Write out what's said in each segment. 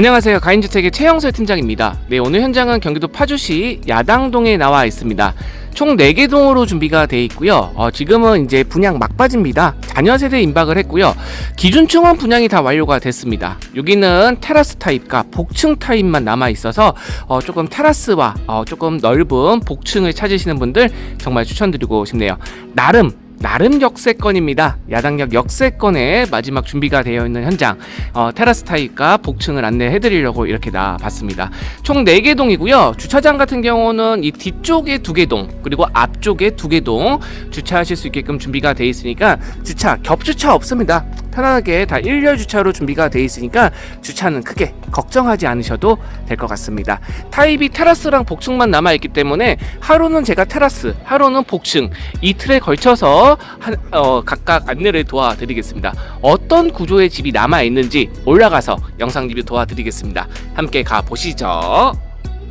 안녕하세요. 가인주택의 최영설 팀장입니다. 네, 오늘 현장은 경기도 파주시 야당동에 나와 있습니다. 총 4개 동으로 준비가 돼 있고요. 어, 지금은 이제 분양 막바지입니다. 자녀 세대 임박을 했고요. 기준층은 분양이 다 완료가 됐습니다. 여기는 테라스 타입과 복층 타입만 남아 있어서 어, 조금 테라스와 어, 조금 넓은 복층을 찾으시는 분들 정말 추천드리고 싶네요. 나름 나름 역세권입니다. 야당역 역세권에 마지막 준비가 되어 있는 현장 어, 테라스 타입과 복층을 안내해 드리려고 이렇게 나봤습니다. 총 4개 동이고요. 주차장 같은 경우는 이 뒤쪽에 2개 동 그리고 앞쪽에 2개 동 주차하실 수 있게끔 준비가 되어 있으니까 주차 겹주차 없습니다. 편하게 다 일렬 주차로 준비가 되어 있으니까 주차는 크게 걱정하지 않으셔도 될 것 같습니다. 타입이 테라스랑 복층만 남아 있기 때문에 하루는 제가 테라스, 하루는 복층 이틀에 걸쳐서 한, 어, 각각 안내를 도와드리겠습니다. 어떤 구조의 집이 남아 있는지 올라가서 영상 리뷰 도와드리겠습니다. 함께 가 보시죠.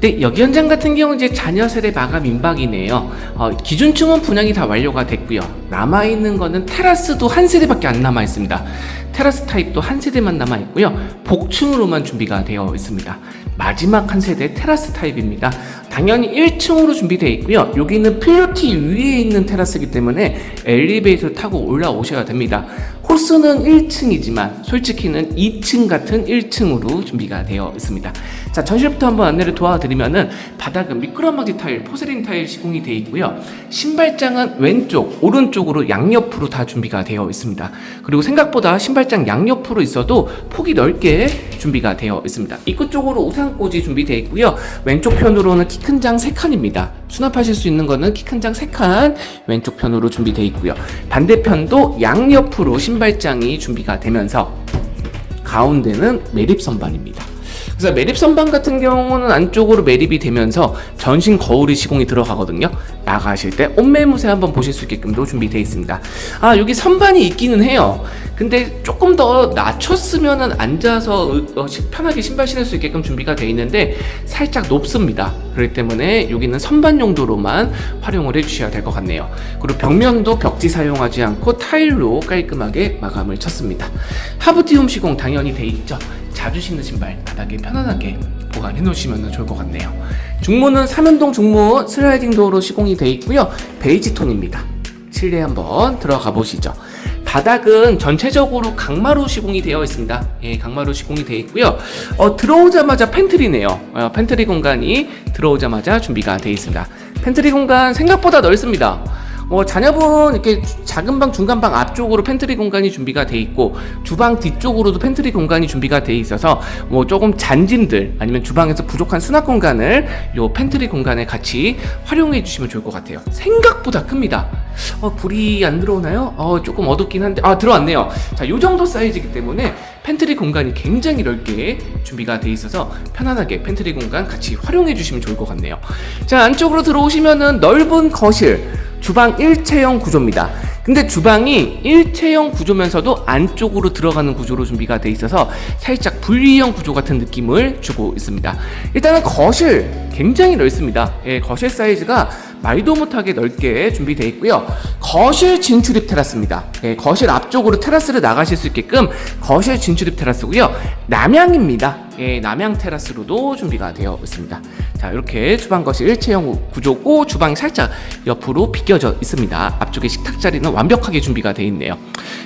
네, 여기 현장 같은 경우 이제 자녀 세대 마감 임박이네요. 어, 기준층은 분양이 다 완료가 됐고요. 남아 있는 거는 테라스도 한 세대밖에 안 남아 있습니다. 테라스 타입도 한 세대만 남아 있고요. 복층으로만 준비가 되어 있습니다. 마지막 한 세대 테라스 타입입니다. 당연히 1층으로 준비되어 있고요. 여기는 필로티 위에 있는 테라스이기 때문에 엘리베이터 타고 올라오셔야 됩니다. 호스는 1층이지만 솔직히는 2층 같은 1층으로 준비가 되어 있습니다. 자, 전실부터 한번 안내를 도와드리면은 바닥은 미끄럼막지 타일, 포세린 타일 시공이 되어 있고요. 신발장은 왼쪽, 오른쪽으로 양옆으로 다 준비가 되어 있습니다. 그리고 생각보다 신발장 양옆으로 있어도 폭이 넓게 준비가 되어 있습니다. 입구 쪽으로 우산꽂이 준비되어 있고요. 왼쪽 편으로는 키 큰 장 3칸입니다. 수납하실 수 있는 거는 키 큰 장 3칸 왼쪽 편으로 준비되어 있고요. 반대편도 양옆으로 신발 장이 준비가 되면서 가운데는 매립 선반입니다. 그래서 매립 선반 같은 경우는 안쪽으로 매립이 되면서 전신 거울이 시공이 들어가거든요. 나가실 때 옷매무새 한번 보실 수 있게끔도 준비되어 있습니다. 아 여기 선반이 있기는 해요. 근데 조금 더 낮췄으면은 앉아서 어, 편하게 신발 신을 수 있게끔 준비가 되어 있는데 살짝 높습니다. 그렇기 때문에 여기는 선반 용도로만 활용을 해주셔야 될 것 같네요. 그리고 벽면도 벽지 사용하지 않고 타일로 깔끔하게 마감을 쳤습니다. 하부티움 시공 당연히 돼 있죠. 자주 신는 신발 바닥에 편안하게 보관해 놓으시면 좋을 것 같네요. 중문은 삼연동 중문 슬라이딩 도어로 시공이 되어 있고요. 베이지 톤입니다. 실내 한번 들어가 보시죠. 바닥은 전체적으로 강마루 시공이 되어 있습니다. 예, 강마루 시공이 되어 있고요. 어, 들어오자마자 팬트리네요. 어, 팬트리 공간이 들어오자마자 준비가 되어 있습니다. 팬트리 공간 생각보다 넓습니다. 뭐 자녀분 이렇게 작은 방, 중간 방 앞쪽으로 팬트리 공간이 준비가 돼 있고 주방 뒤쪽으로도 팬트리 공간이 준비가 돼 있어서 뭐 조금 잔짐들 아니면 주방에서 부족한 수납 공간을 요 팬트리 공간에 같이 활용해 주시면 좋을 것 같아요. 생각보다 큽니다. 어, 불이 안 들어오나요? 어, 조금 어둡긴 한데 아 들어왔네요. 자, 요 정도 사이즈이기 때문에 팬트리 공간이 굉장히 넓게 준비가 돼 있어서 편안하게 팬트리 공간 같이 활용해 주시면 좋을 것 같네요. 자, 안쪽으로 들어오시면은 넓은 거실 주방 일체형 구조입니다. 근데 주방이 일체형 구조면서도 안쪽으로 들어가는 구조로 준비가 돼 있어서 살짝 분리형 구조 같은 느낌을 주고 있습니다. 일단은 거실 굉장히 넓습니다. 예, 거실 사이즈가 말도 못하게 넓게 준비되어 있고요. 거실 진출입 테라스입니다. 예, 거실 앞쪽으로 테라스를 나가실 수 있게끔 거실 진출입 테라스고요. 남향입니다. 예, 남향 테라스로도 준비가 되어 있습니다. 자, 이렇게 주방 거실 일체형 구조고 주방이 살짝 옆으로 비껴져 있습니다. 앞쪽에 식탁 자리는 완벽하게 준비가 되어 있네요.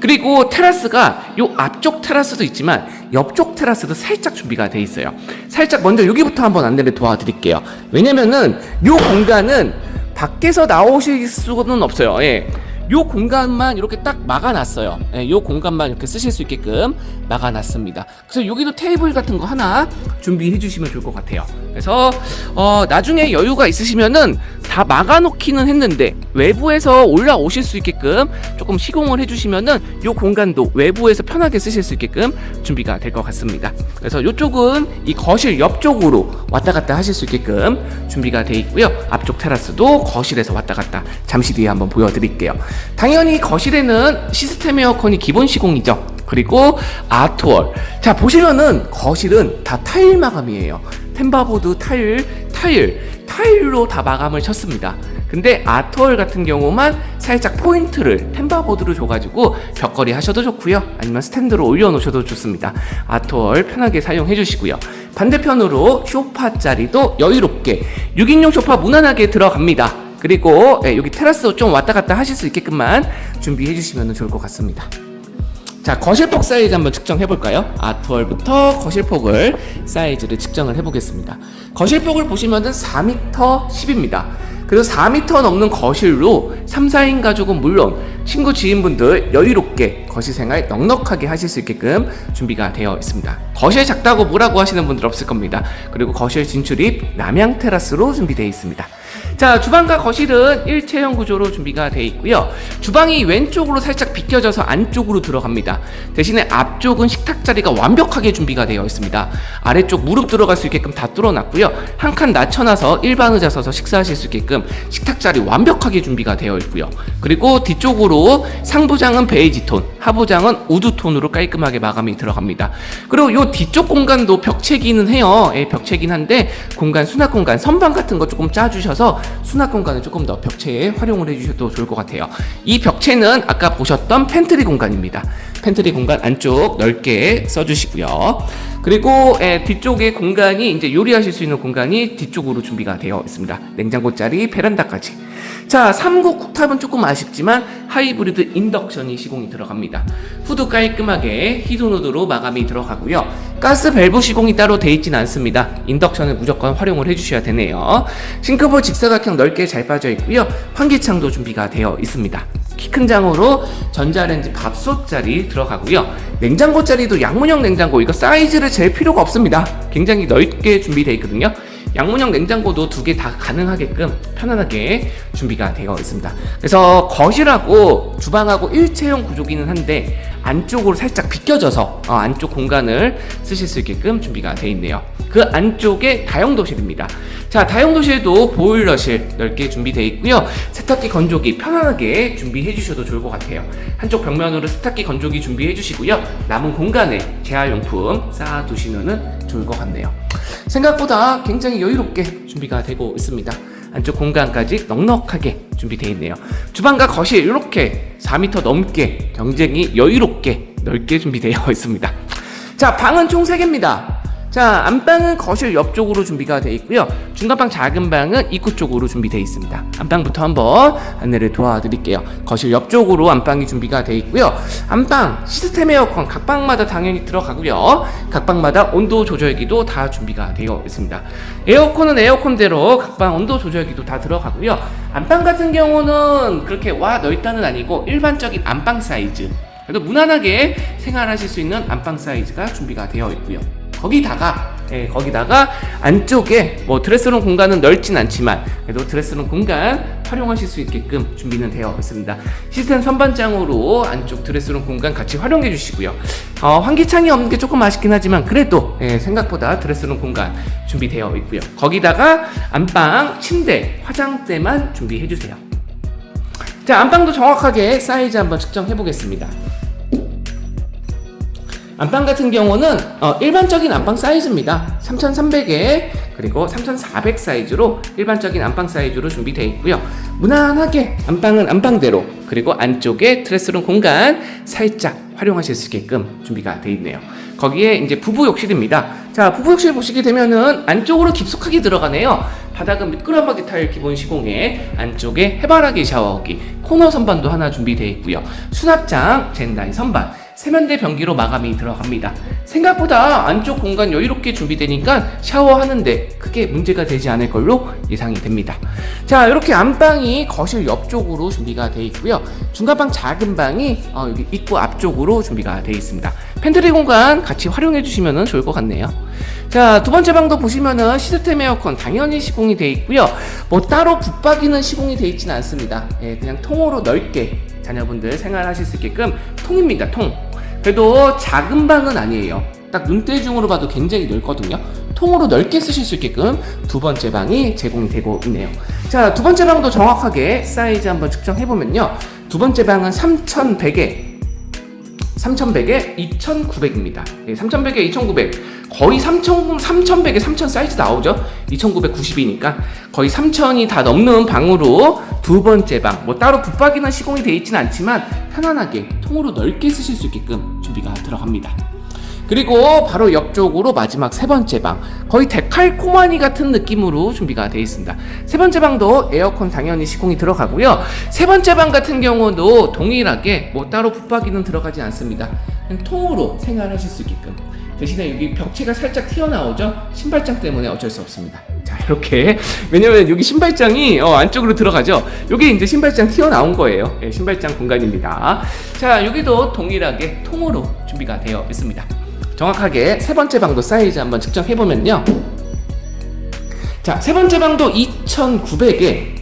그리고 테라스가 요 앞쪽 테라스도 있지만 옆쪽 테라스도 살짝 준비가 되어 있어요. 살짝 먼저 여기부터 한번 안내를 도와드릴게요. 왜냐면은 요 공간은 밖에서 나오실 수는 없어요. 예. 요 공간만 이렇게 딱 막아놨어요. 예, 요 공간만 이렇게 쓰실 수 있게끔 막아놨습니다. 그래서 여기도 테이블 같은 거 하나 준비해 주시면 좋을 것 같아요. 그래서 어, 나중에 여유가 있으시면은 다 막아놓기는 했는데 외부에서 올라오실 수 있게끔 조금 시공을 해주시면은 요 공간도 외부에서 편하게 쓰실 수 있게끔 준비가 될 것 같습니다. 그래서 이쪽은 이 거실 옆쪽으로 왔다 갔다 하실 수 있게끔 준비가 돼 있고요. 앞쪽 테라스도 거실에서 왔다 갔다 잠시 뒤에 한번 보여드릴게요. 당연히 거실에는 시스템 에어컨이 기본 시공이죠. 그리고 아트월. 자, 보시면은 거실은 다 타일 마감이에요. 템바보드 타일, 타일, 타일로 다 마감을 쳤습니다. 근데 아트월 같은 경우만 살짝 포인트를 템바보드로 줘가지고 벽걸이 하셔도 좋고요. 아니면 스탠드로 올려놓으셔도 좋습니다. 아트월 편하게 사용해 주시고요. 반대편으로 쇼파 자리도 여유롭게 6인용 쇼파 무난하게 들어갑니다. 그리고 예, 여기 테라스 좀 왔다 갔다 하실 수 있게끔만 준비해 주시면 좋을 것 같습니다. 자 거실폭 사이즈 한번 측정해 볼까요? 아트월부터 거실폭을 사이즈를 측정을 해 보겠습니다. 거실폭을 보시면은 4m 10입니다. 그리고 4m 넘는 거실로 3, 4인 가족은 물론 친구 지인분들 여유롭게 거실 생활 넉넉하게 하실 수 있게끔 준비가 되어 있습니다. 거실 작다고 뭐라고 하시는 분들 없을 겁니다. 그리고 거실 진출입 남향 테라스로 준비되어 있습니다. 자, 주방과 거실은 일체형 구조로 준비가 되어 있고요. 주방이 왼쪽으로 살짝 비껴져서 안쪽으로 들어갑니다. 대신에 앞쪽은 식탁 자리가 완벽하게 준비가 되어 있습니다. 아래쪽 무릎 들어갈 수 있게끔 다 뚫어놨고요. 한 칸 낮춰놔서 일반 의자 서서 식사하실 수 있게끔 식탁 자리 완벽하게 준비가 되어 있고요. 그리고 뒤쪽으로 상부장은 베이지 톤, 하부장은 우드 톤으로 깔끔하게 마감이 들어갑니다. 그리고 요 뒤쪽 공간도 벽체기는 해요. 예, 벽체긴 한데 공간 수납 공간 선반 같은 거 조금 짜주셔서 수납 공간을 조금 더 벽체에 활용을 해주셔도 좋을 것 같아요. 이 벽체는 아까 보셨던 팬트리 공간입니다. 팬트리 공간 안쪽 넓게 써주시고요. 그리고 예, 뒤쪽에 공간이 이제 요리하실 수 있는 공간이 뒤쪽으로 준비가 되어 있습니다. 냉장고 자리, 베란다까지. 자, 3구 쿡탑은 조금 아쉽지만 하이브리드 인덕션이 시공이 들어갑니다. 후드 깔끔하게 히드노드로 마감이 들어가고요. 가스 밸브 시공이 따로 돼 있지는 않습니다. 인덕션을 무조건 활용을 해주셔야 되네요. 싱크볼 직사각형 넓게 잘 빠져 있고요. 환기창도 준비가 되어 있습니다. 키 큰 장으로 전자레인지 밥솥 자리 들어가고요. 냉장고 자리도 양문형 냉장고 이거 사이즈를 잴 필요가 없습니다. 굉장히 넓게 준비되어 있거든요. 양문형 냉장고도 두 개 다 가능하게끔 편안하게 준비가 되어 있습니다. 그래서 거실하고 주방하고 일체형 구조기는 한데 안쪽으로 살짝 비껴져서 어, 안쪽 공간을 쓰실 수 있게끔 준비가 되어 있네요. 그 안쪽에 다용도실입니다. 자, 다용도실도 보일러실 넓게 준비되어 있고요. 세탁기 건조기 편안하게 준비해 주셔도 좋을 것 같아요. 한쪽 벽면으로 세탁기 건조기 준비해 주시고요. 남은 공간에 재활용품 쌓아 두시면 좋을 것 같네요. 생각보다 굉장히 여유롭게 준비가 되고 있습니다. 안쪽 공간까지 넉넉하게 준비되어 있네요. 주방과 거실 이렇게 4m 넘게 경쟁이 여유롭게 넓게 준비되어 있습니다. 자, 방은 총 3개입니다. 자, 안방은 거실 옆쪽으로 준비가 되어 있고요. 중간방 작은 방은 입구 쪽으로 준비되어 있습니다. 안방부터 한번 안내를 도와드릴게요. 거실 옆쪽으로 안방이 준비가 되어 있고요. 안방 시스템 에어컨 각 방마다 당연히 들어가고요. 각 방마다 온도 조절기도 다 준비가 되어 있습니다. 에어컨은 에어컨대로 각 방 온도 조절기도 다 들어가고요. 안방 같은 경우는 그렇게 와 넓다는 아니고 일반적인 안방 사이즈. 그래도 무난하게 생활하실 수 있는 안방 사이즈가 준비가 되어 있고요. 거기다가 예, 거기다가 안쪽에 뭐 드레스룸 공간은 넓진 않지만 그래도 드레스룸 공간 활용하실 수 있게끔 준비는 되어 있습니다. 시스템 선반장으로 안쪽 드레스룸 공간 같이 활용해 주시고요. 어, 환기창이 없는 게 조금 아쉽긴 하지만 그래도 예, 생각보다 드레스룸 공간 준비되어 있고요. 거기다가 안방, 침대, 화장대만 준비해 주세요. 자, 안방도 정확하게 사이즈 한번 측정해 보겠습니다. 안방 같은 경우는 어, 일반적인 안방 사이즈입니다. 3300에 그리고 3400 사이즈로 일반적인 안방 사이즈로 준비되어 있고요. 무난하게 안방은 안방대로 그리고 안쪽에 드레스룸 공간 살짝 활용하실 수 있게끔 준비가 되어 있네요. 거기에 이제 부부 욕실입니다. 자, 부부 욕실 보시게 되면은 안쪽으로 깊숙하게 들어가네요. 바닥은 미끄럼바디 타일 기본 시공에 안쪽에 해바라기 샤워기, 코너 선반도 하나 준비되어 있고요. 수납장, 젠다이 선반, 세면대 변기로 마감이 들어갑니다. 생각보다 안쪽 공간 여유롭게 준비되니까 샤워하는데 크게 문제가 되지 않을 걸로 예상이 됩니다. 자, 이렇게 안방이 거실 옆쪽으로 준비가 되어 있고요. 중간방 작은 방이 어, 여기 입구 앞쪽으로 준비가 되어 있습니다. 팬트리 공간 같이 활용해 주시면 좋을 것 같네요. 자, 두 번째 방도 보시면은 시스템 에어컨 당연히 시공이 되어 있고요. 뭐 따로 붙박이는 시공이 되어 있지는 않습니다. 예, 그냥 통으로 넓게 자녀분들 생활하실 수 있게끔 통입니다, 통. 그래도 작은 방은 아니에요. 딱 눈대중으로 봐도 굉장히 넓거든요. 통으로 넓게 쓰실 수 있게끔 두 번째 방이 제공이 되고 있네요. 자, 두 번째 방도 정확하게 사이즈 한번 측정해 보면요. 두 번째 방은 3100에 3100에 2900입니다. 예, 3100에 2900. 거의 3000, 3100에 3000 사이즈 나오죠? 2990이니까 거의 3000이 다 넘는 방으로 두 번째 방. 뭐 따로 붙박이나 시공이 되어 있지는 않지만 편안하게 통으로 넓게 쓰실 수 있게끔 준비가 들어갑니다. 그리고 바로 옆쪽으로 마지막 세 번째 방. 거의 데칼코마니 같은 느낌으로 준비가 되어 있습니다. 세 번째 방도 에어컨 당연히 시공이 들어가고요. 세 번째 방 같은 경우도 동일하게 뭐 따로 붙박이는 들어가지 않습니다. 통으로 생활하실 수 있게끔. 대신에 여기 벽체가 살짝 튀어나오죠? 신발장 때문에 어쩔 수 없습니다. 자 이렇게. 왜냐면 여기 신발장이 어, 안쪽으로 들어가죠? 여기 이제 신발장 튀어나온 거예요. 예, 신발장 공간입니다. 자 여기도 동일하게 통으로 준비가 되어 있습니다 정확하게 세 번째 방도 사이즈 한번 측정해 보면요. 자, 세 번째 방도 2,900에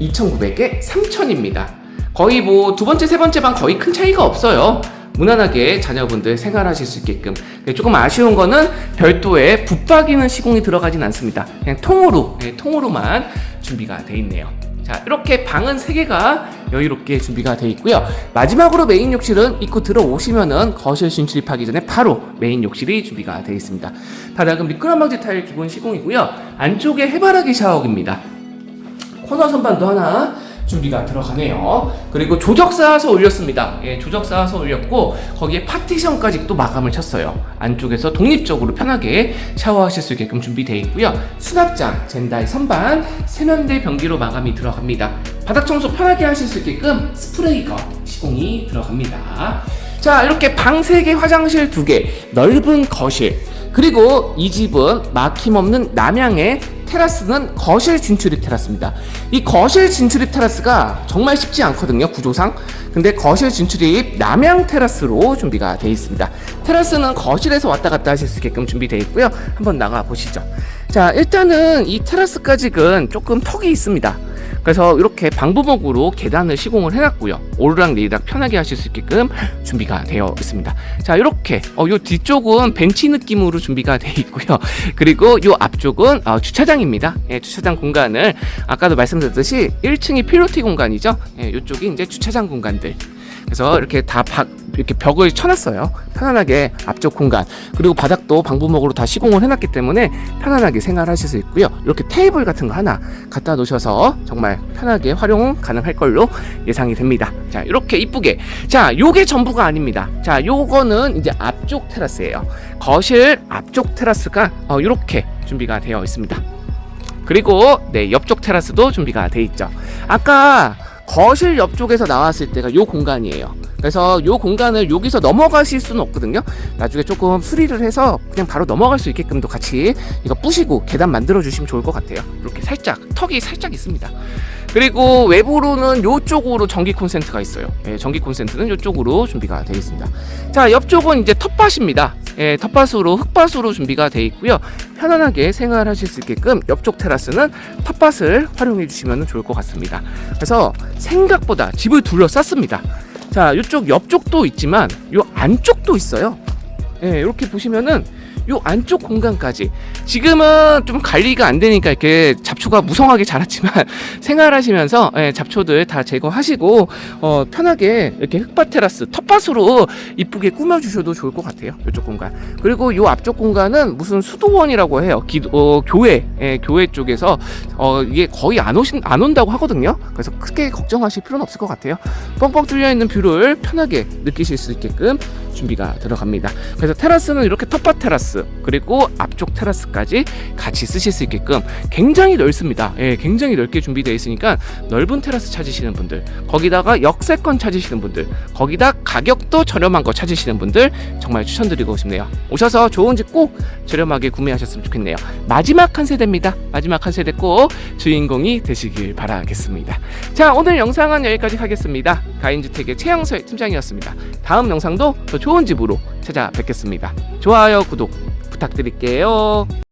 2,900에 3,000입니다. 거의 뭐 두 번째, 세 번째 방 거의 큰 차이가 없어요. 무난하게 자녀분들 생활하실 수 있게끔 네, 조금 아쉬운 거는 별도의 붙박이는 시공이 들어가진 않습니다. 그냥 통으로 네, 통으로만 준비가 돼 있네요. 자 이렇게 방은 3개가 여유롭게 준비가 되어 있고요. 마지막으로 메인 욕실은 입구 들어오시면은 거실 진출입하기 전에 바로 메인 욕실이 준비가 되어 있습니다. 바닥은 미끄럼 방지 타일 기본 시공이고요. 안쪽에 해바라기 샤워기입니다. 코너 선반도 하나 준비가 들어가네요. 그리고 조적 쌓아서 올렸습니다. 예, 조적 쌓아서 올렸고 거기에 파티션까지 또 마감을 쳤어요. 안쪽에서 독립적으로 편하게 샤워하실 수 있게끔 준비되어 있고요. 수납장, 젠다이 선반, 세면대 변기로 마감이 들어갑니다. 바닥 청소 편하게 하실 수 있게끔 스프레이거 시공이 들어갑니다. 자, 이렇게 방 3개, 화장실 2개, 넓은 거실. 그리고 이 집은 막힘없는 남향의 테라스는 거실 진출입 테라스입니다. 이 거실 진출입 테라스가 정말 쉽지 않거든요, 구조상. 근데 거실 진출입 남향 테라스로 준비가 되어 있습니다. 테라스는 거실에서 왔다 갔다 하실 수 있게끔 준비되어 있고요. 한번 나가 보시죠. 자, 일단은 이 테라스까지는 조금 턱이 있습니다. 그래서 이렇게 방부목으로 계단을 시공을 해놨고요. 오르락 내리락 편하게 하실 수 있게끔 준비가 되어 있습니다. 자, 이렇게 어, 요 뒤쪽은 벤치 느낌으로 준비가 되어 있고요. 그리고 요 앞쪽은 어, 주차장입니다. 예, 주차장 공간을 아까도 말씀드렸듯이 1층이 필로티 공간이죠. 예, 이쪽이 이제 주차장 공간들. 그래서 이렇게 다 박, 이렇게 벽을 쳐놨어요. 편안하게 앞쪽 공간 그리고 바닥도 방부목으로 다 시공을 해놨기 때문에 편안하게 생활하실 수 있고요. 이렇게 테이블 같은 거 하나 갖다 놓으셔서 정말 편하게 활용 가능할 걸로 예상이 됩니다. 자 이렇게 이쁘게 자 요게 전부가 아닙니다. 자 요거는 이제 앞쪽 테라스예요. 거실 앞쪽 테라스가 어, 이렇게 준비가 되어 있습니다. 그리고 네 옆쪽 테라스도 준비가 돼 있죠. 아까 거실 옆쪽에서 나왔을 때가 요 공간이에요. 그래서 요 공간을 여기서 넘어가실 수는 없거든요. 나중에 조금 수리를 해서 그냥 바로 넘어갈 수 있게끔도 같이 이거 부시고 계단 만들어 주시면 좋을 것 같아요. 이렇게 살짝 턱이 살짝 있습니다. 그리고 외부로는 요쪽으로 전기 콘센트가 있어요. 예, 전기 콘센트는 요쪽으로 준비가 되어 있습니다. 자, 옆쪽은 이제 텃밭입니다. 예, 텃밭으로 흙밭으로 준비가 되어 있고요. 편안하게 생활하실 수 있게끔 옆쪽 테라스는 텃밭을 활용해 주시면 좋을 것 같습니다. 그래서 생각보다 집을 둘러쌌습니다. 자, 이쪽 옆쪽도 있지만 요 안쪽도 있어요. 예, 이렇게 보시면은 요 안쪽 공간까지. 지금은 좀 관리가 안 되니까 이렇게 잡초가 무성하게 자랐지만 생활하시면서 예, 잡초들 다 제거하시고 어, 편하게 이렇게 흙밭 테라스 텃밭으로 이쁘게 꾸며 주셔도 좋을 것 같아요. 이쪽 공간. 그리고 요 앞쪽 공간은 무슨 수도원이라고 해요. 기도, 어, 교회 예, 교회 쪽에서 어, 이게 거의 안 오신 안 온다고 하거든요. 그래서 크게 걱정하실 필요는 없을 것 같아요. 뻥뻥 뚫려 있는 뷰를 편하게 느끼실 수 있게끔 준비가 들어갑니다. 그래서 테라스는 이렇게 텃밭 테라스 그리고 앞쪽 테라스까지 같이 쓰실 수 있게끔 굉장히 넓습니다. 예, 굉장히 넓게 준비되어 있으니까 넓은 테라스 찾으시는 분들, 거기다가 역세권 찾으시는 분들, 거기다 가격도 저렴한 거 찾으시는 분들 정말 추천드리고 싶네요. 오셔서 좋은 집 꼭 저렴하게 구매하셨으면 좋겠네요. 마지막 한 세대입니다. 마지막 한 세대 꼭 주인공이 되시길 바라겠습니다. 자, 오늘 영상은 여기까지 하겠습니다. 가인주택의 최영설 팀장이었습니다. 다음 영상도 더 좋은 집으로 찾아뵙겠습니다. 좋아요, 구독 부탁드릴게요.